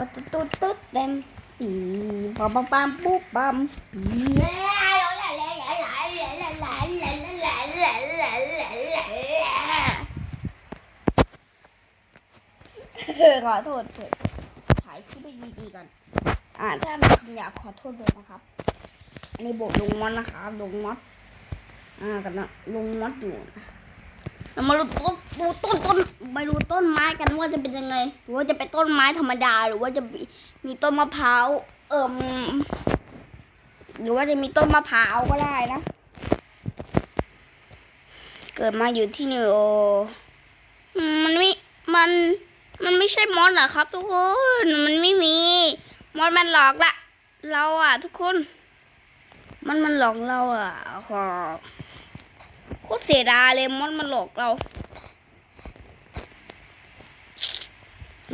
ปตุ๊ดตุ๊ดตุ๊ดเต็มปีปั๊มปั๊มปั๊มปุ๊บปั๊มปีขอโทษเถิดถ่ายคลิปให้ดีๆก่อนอ่าถ้ามีคำหยาบขอโทษด้วยนะครับ อันนี้บกลงมอดนะครับลงมอดอ่ากันนะลงมอดอยู่นะ เรามาดูต้นดูต้นต้นไปดูต้นไม้กันว่าจะเป็นยังไงหรือว่าจะเป็นต้นไม้ธรรมดา หรือว่าจะมีมีต้นมะพร้าวเอิ่มหรือว่าจะมีต้นมะพร้าวก็ได้นะ เกิดมาอยู่ที่นิวโอมันไม่มันมันไม่ใช่มอสเหรอครับ ทุกคนมันไม่มีมอสมันหลอกละเราอะ ทุกคน มันมันหลอกเราอะขอ โคตรเสียดายเลยมอนมันหลอกเรา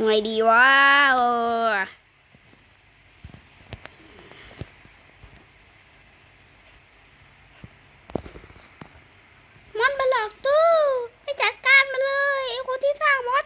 ไงดีวะเออมันมาหลอกตัวปจัดการมันเลยไอ้คนที่สร้างมอส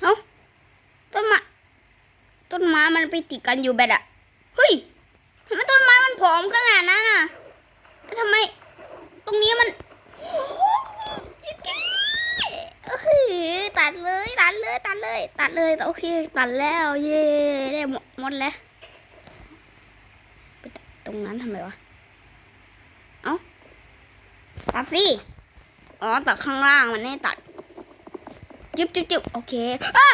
เอ้าต้นไม้ต้น ไปติดกันอยู่แบบอะเฮ้ยทำไมต้นไม้มันผอมขนาดนั้นอะแล้วทำไม ตรงนี้มันเฮ้ยตัดเลยตัดเลยตัดเลย ตัดเลยโอเคตัดแล้วเย่ได้หมดหมดแล้วไปตัดตรงนั้นทำไมวะเอ้าตัดสิอ๋อตัดข้างล่างมันไม่ตัดจึ๊บจึ๊บจึ๊บโอเคอะ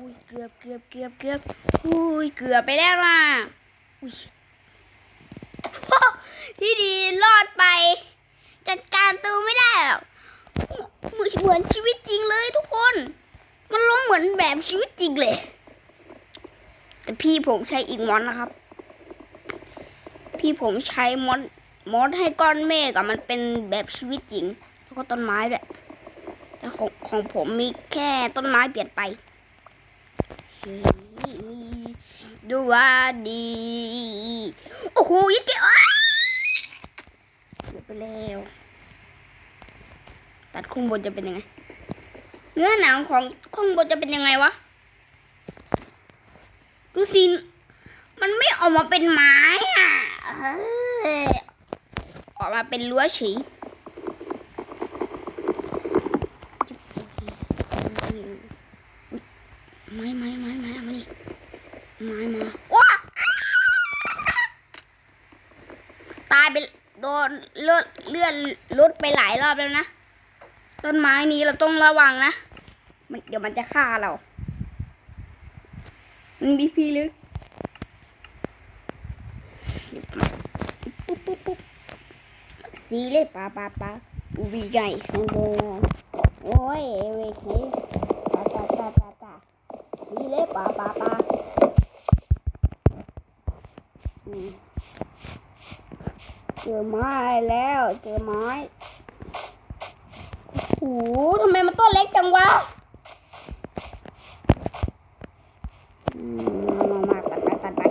อุ้ยเกือบเกือบเกือบเกือบอุ้ยเกือบไปแล้วน่ะอุ้ยที่ดีรอดไป จัดการตูไม่ได้หรอกเหมือนเหมือนชีวิตจริงเลยทุกคน มันล้มเหมือนแบบชีวิตจริงเลย แต่พี่ผมใช้อีกมอนนะครับ พี่ผมใช้มอนมอดให้ก้อนเมฆอะมันเป็นแบบชีวิตจริง แล้วก็ต้นไม้ด้วยแต่ของของผมมีแค่ต้นไม้เปลี่ยนไป ดูว่าดี โอ้โหยิ่งเก๋อเกือบไปแล้ว ตัดข้างบนจะเป็นยังไง เนื้อหนังของข้างบนจะเป็นยังไงวะ ดูสิ มันไม่ออกมาเป็นไม้อะออกมาเป็นรั้วเฉยไม้ไม้ไม้ไม้เอามานี่ไม้มาว้า ตายไปโดนเลือดเลือดลดไปหลายรอบแล้วนะ ต้นไม้นี้เราต้องระวังนะมันเดี๋ยวมันจะฆ่าเรา มันมีพี่ลึก ปุ๊บปุ๊บปุ๊บสีเลยปาปาปาปูบีไก่เซนโดโอ้ยเวเคปาปาปาปาปานี่เลยปลาปลาปาอืม จอไม้แล้ว เจอไม้โอ้โหทำไมมันต้นเล็กจังวะมามาตัดไปตัดไป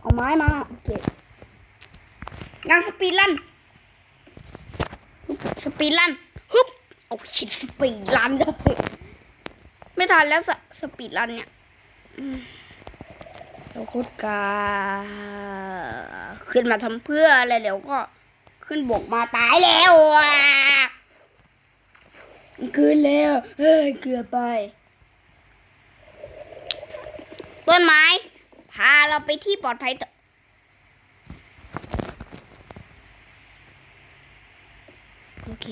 เอาไม้มาโอเคงานสปีดลันสปีดลันฮึบเอาชิดสปีดลันเลยไม่ทันแล้วสสปีดรันเนี่ย เราคุดกาขึ้นมาทำเพื่ออะไรเดี๋ยวก็ขึ้นบกมาตายแล้วอะขึ้นแล้วเฮ้ยเกือบไป ต้นไม้ พาเราไปที่ปลอดภัยเถอะโอเค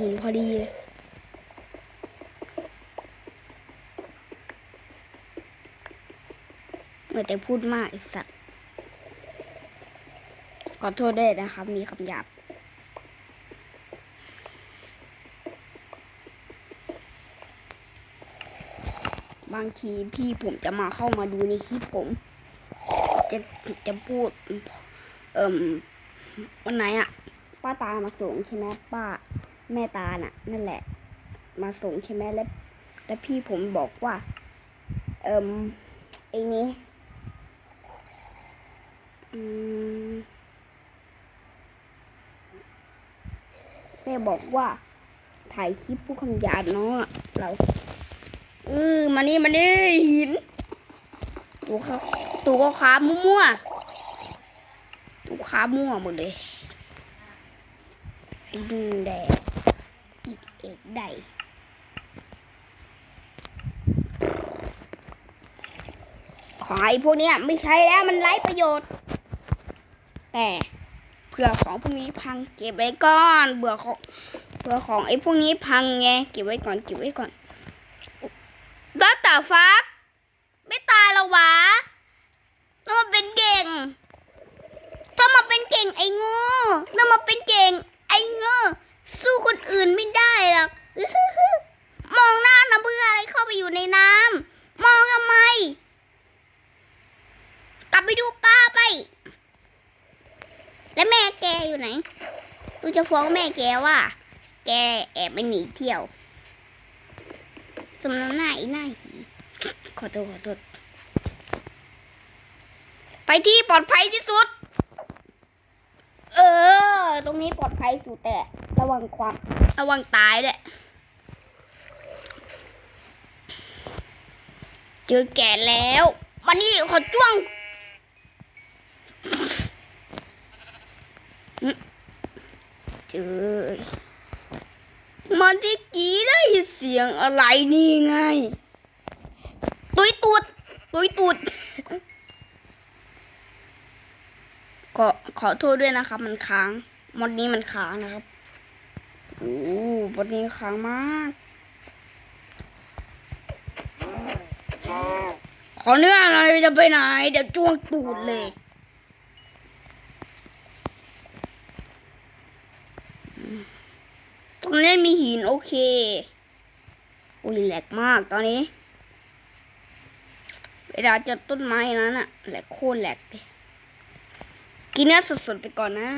ถึงพอดี เมื่อแต่พูดมากไอ้สัตว์ขอโทษด้วยนะครับ มีคำหยาบบางทีพี่ผมจะมาเข้ามาดูในคลิปผม จะจะพูด เอ่มวันไหนอะป้าตามาส่งใช่ไหมป้าแม่ตาน่ะ นั่นแหละ มาส่งใช่ไหมแล้วแล้วพี่ผมบอกว่า เอิมไอ้นี้ แม่บอกว่า ถ่ายคลิปผู้คำหยาดเนาะเราเออมานี่มานี่หินตัวเขาตัวก็ขามั่วๆตัวขามั่วหมดเลยดินแดงอีกเอกได้ขอไอ้พวกเนี้ยไม่ใช้แล้วมันไร้ประโยชน์ แต่เผื่อของพวกนี้พังเก็บไว้ก่อนเบื่อของเผื่อของไอ้พวกนี้พังไงเก็บไว้ก่อนเก็บไว้ก่อนแล้วแต่ฟัก ไม่ตายแล้วะต้องมาเป็นเก่งถ้ามาเป็นเก่งไอ้โง่ถ้ามาเป็นเก่งไอ้โง่สู้คนอื่นไม่ได้หรอกมองหน้านะเพื่ออะไรเข้าไปอยู่ในน้ำมองทำไม กลับไปดูป้าไป แกอยู่ไหนกูจะฟ้องแม่แกว่า แกแอบไปหนีเที่ยวสำนักหน้าอีหน้าหีขอโทษขอโทษไปที่ปลอดภัยที่สุด เออ ตรงนี้ปลอดภัยสุดแต่ระวังความระวังตายด้วยเจอแก่แล้ววันนี้ขอจ้วง เจอมันที่กี้ได้ยินเสียงอะไรนี่ไง ตุยตูดตุยตูดขอขอโทษด้วยนะครับ มันค้างมดนี้มันค้างนะครับโอ้มดนี้ค้างมาก ขอเนื้ออะไรจะไปไหน เดี๋ยวจ้วงตูดเลย ตรงนี้มีหินโอเคอุ้ยแหลกมากตอนนี้ เวลาจะต้นไม้นั้นอะแหลกโคตรแหลกเลยกินเนื้อสดๆไปก่อนนะ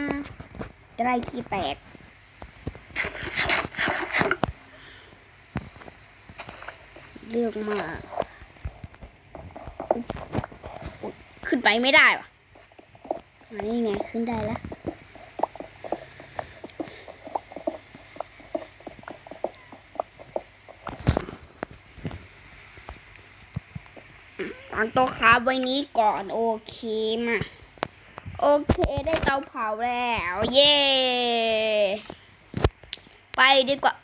จะได้ขี้แตก เลือกมาก ขึ้นไปไม่ได้วะอันนี้ไงขึ้นได้แล้ว วางโต๊ะค้าไว้นี้ก่อนโอเคมาโอเคได้เตาเผาแล้ว เย้ไปดีกว่า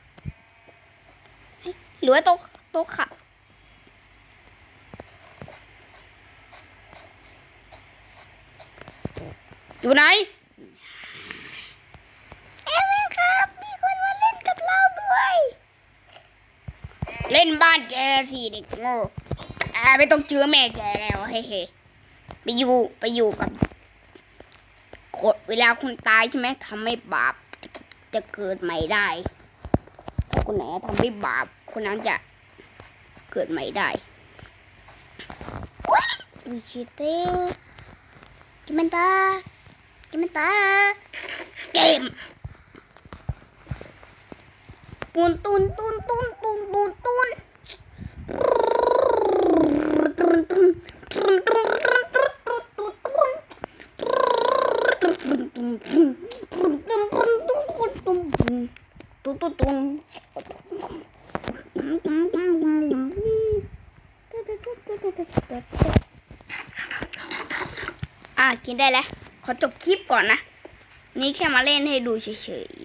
เฮ้ยหรือว่าโต๊ะโต๊ะค่ะอยู่ไหนเอเวนครับ มีคนมาเล่นกับเราด้วย เล่นบ้านแกสิเด็กโง่ อ่าไม่ต้องเจอแม่แกแล้วเฮ้ยๆไปอยู่ไปอยู่กับกดเวลาคุณตายใช่ไหมทำให้บาปจะเกิดใหม่ได้ ถ้าคนไหนทำให้บาปคนนั้นจะเกิดใหม่ได้วิชิเต้จิมันตาจิมันตาเกมตุนตุนตุนตุนตุนตุนตุน อะกินได้แล้ว ขอจบคลิปก่อนนะ นี่แค่มาเล่นให้ดูเฉย